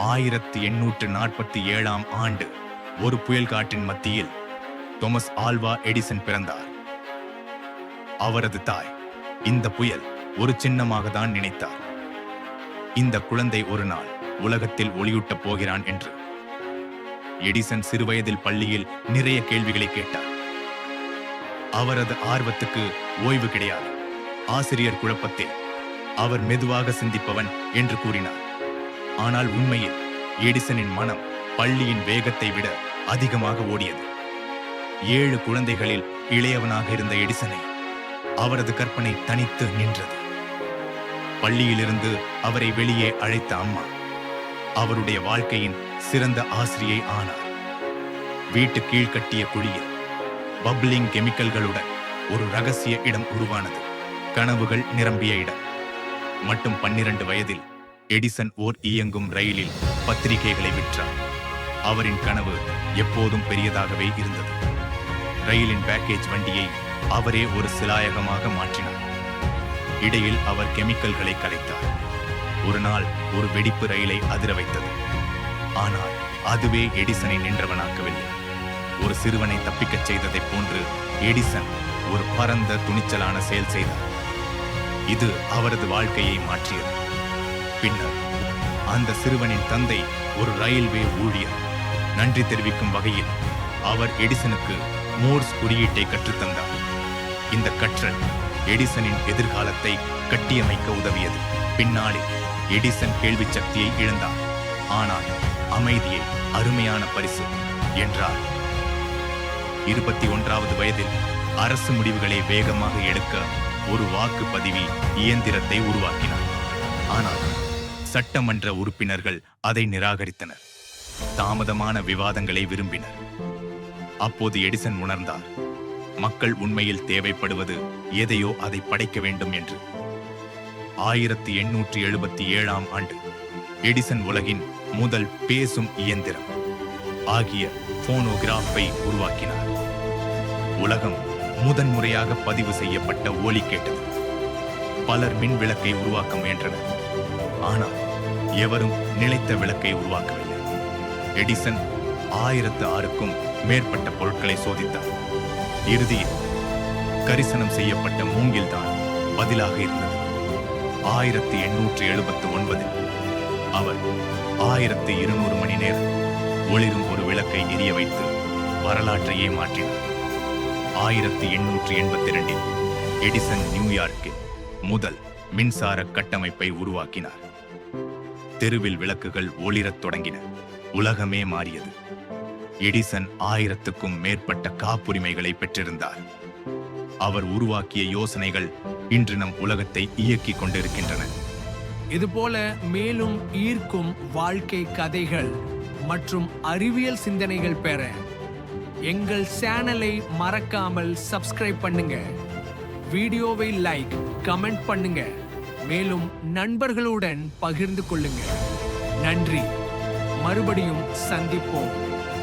ஆயிரத்தி எண்ணூற்று நாற்பத்தி ஏழாம் ஆண்டு ஒரு புயல் காட்டின் மத்தியில் தொமஸ் ஆல்வா எடிசன் பிறந்தார். அவரது தாய் இந்த புயல் ஒரு சின்னமாக தான் நினைத்தார். இந்த குழந்தை ஒரு நாள் உலகத்தில் ஒளியூட்டப் போகிறான் என்று. எடிசன் சிறுவயதில் பள்ளியில் நிறைய கேள்விகளை கேட்டார். அவரது ஆர்வத்துக்கு ஓய்வு கிடையாது. ஆசிரியர் குழப்பத்தில் அவர் மெதுவாக சிந்திப்பவன் என்று கூறினார். ஆனால் உண்மையில் எடிசனின் மனம் பள்ளியின் வேகத்தை விட அதிகமாக ஓடியது. ஏழு குழந்தைகளில் இளையவனாக இருந்த எடிசனை அவரது கற்பனை தனித்து நின்றது. பள்ளியிலிருந்து அவரை வெளியே அழைத்த அம்மா அவருடைய வாழ்க்கையின் சிறந்த ஆசிரியை ஆனார். வீட்டு கீழ் கட்டிய குழியில் பப்ளிங் கெமிக்கல்களுடன் ஒரு ரகசிய இடம் உருவானது. கனவுகள் நிரம்பிய இடம். மட்டும் பன்னிரண்டு வயதில் எடிசன் ஓர் இயங்கும் ரயிலில் பத்திரிகைகளை விற்றார். அவரின் கனவு எப்போதும் பெரியதாகவே இருந்தது. ரயிலின் பேக்கேஜ் வண்டியை அவரே ஒரு சிலாயகமாக மாற்றினார். இடையில் அவர் கெமிக்கல்களை கலைத்தார். ஒரு நாள் ஒரு வெடிப்பு ரயிலை அதிர வைத்தது. ஆனால் அதுவே எடிசனை நின்றவனாக்கவில்லை. ஒரு சிறுவனை தப்பிக்கச் செய்ததைப் போன்று எடிசன் ஒரு பரந்த துணிச்சலான செயல் செய்தார். இது அவரது வாழ்க்கையை மாற்றியது. பின்னர் அந்த சிறுவனின் தந்தை ஒரு ரயில்வே ஊழியர். நன்றி தெரிவிக்கும் வகையில் அவர் எடிசனுக்கு மோர்ஸ் குறியீட்டை கற்றுத்தந்தார். இந்த கற்றல் எடிசனின் எதிர்காலத்தை கட்டியமைக்க உதவியது. பின்னாளில் எடிசன் கேள்வி சக்தியை இழந்தார். ஆனால் அமைதியை அருமையான பரிசு என்றார். இருபத்தி ஒன்றாவது வயதில் அரசு முடிவுகளை வேகமாக எடுக்க ஒரு வாக்குப்பதிவி இயந்திரத்தை உருவாக்கினார். ஆனால் சட்டமன்ற உறுப்பினர்கள் அதை நிராகரித்தனர். தாமதமான விவாதங்களை விரும்பினர். அப்போது எடிசன் உணர்ந்தார் மக்கள் உண்மையில் தேவைப்படுவது எதையோ அதை படைக்க வேண்டும் என்று. ஆயிரத்தி எண்ணூற்றி எழுபத்தி ஏழாம் ஆண்டு எடிசன் உலகின் முதல் பேசும் இயந்திரம் ஆகிய போனோகிராஃபை உருவாக்கினார். உலகம் முதன்முறையாக பதிவு செய்யப்பட்ட ஒலி கேட்டது. பலர் மின் விளக்கை உருவாக்க முயன்றனர். ஆனால் எவரும் நிலைத்த விளக்கை உருவாக்கவில்லை. எடிசன் ஆயிரத்து ஆறுக்கும் மேற்பட்ட பொருட்களை சோதித்தார் இறுதியில் கரிசனம் செய்யப்பட்ட மூங்கில்தான் பதிலாக இருந்தது. ஆயிரத்தி எண்ணூற்றி எழுபத்து ஒன்பதில் அவர் ஆயிரத்தி இருநூறு மணி நேரம் ஒளிரும் ஒரு விளக்கை எரிய வைத்து வரலாற்றையே மாற்றினார். ஆயிரத்தி எண்ணூற்றி எண்பத்தி ரெண்டில் எடிசன் நியூயார்க்கில் முதல் மின்சார கட்டமைப்பை உருவாக்கினார். தெருவில் விளக்குகள் ஒளிரத் தொடங்கின. உலகமே மாறியது. எடிசன் ஆயிரத்துக்கும் மேற்பட்ட காப்புரிமைகளை பெற்றிருந்தார். அவர் உருவாக்கிய யோசனைகள் இன்று நம் உலகத்தை இயக்கிக் கொண்டிருக்கின்றன. இதுபோல மேலும் ஈர்க்கும் வாழ்க்கை கதைகள் மற்றும் அறிவியல் சிந்தனைகள் பெற எங்கள் சேனலை மறக்காமல் சப்ஸ்கிரைப் பண்ணுங்க. வீடியோவை லைக் கமெண்ட் பண்ணுங்க. மேலும் நண்பர்களுடன் பகிர்ந்து கொள்ளுங்கள். நன்றி. மறுபடியும் சந்திப்போம்.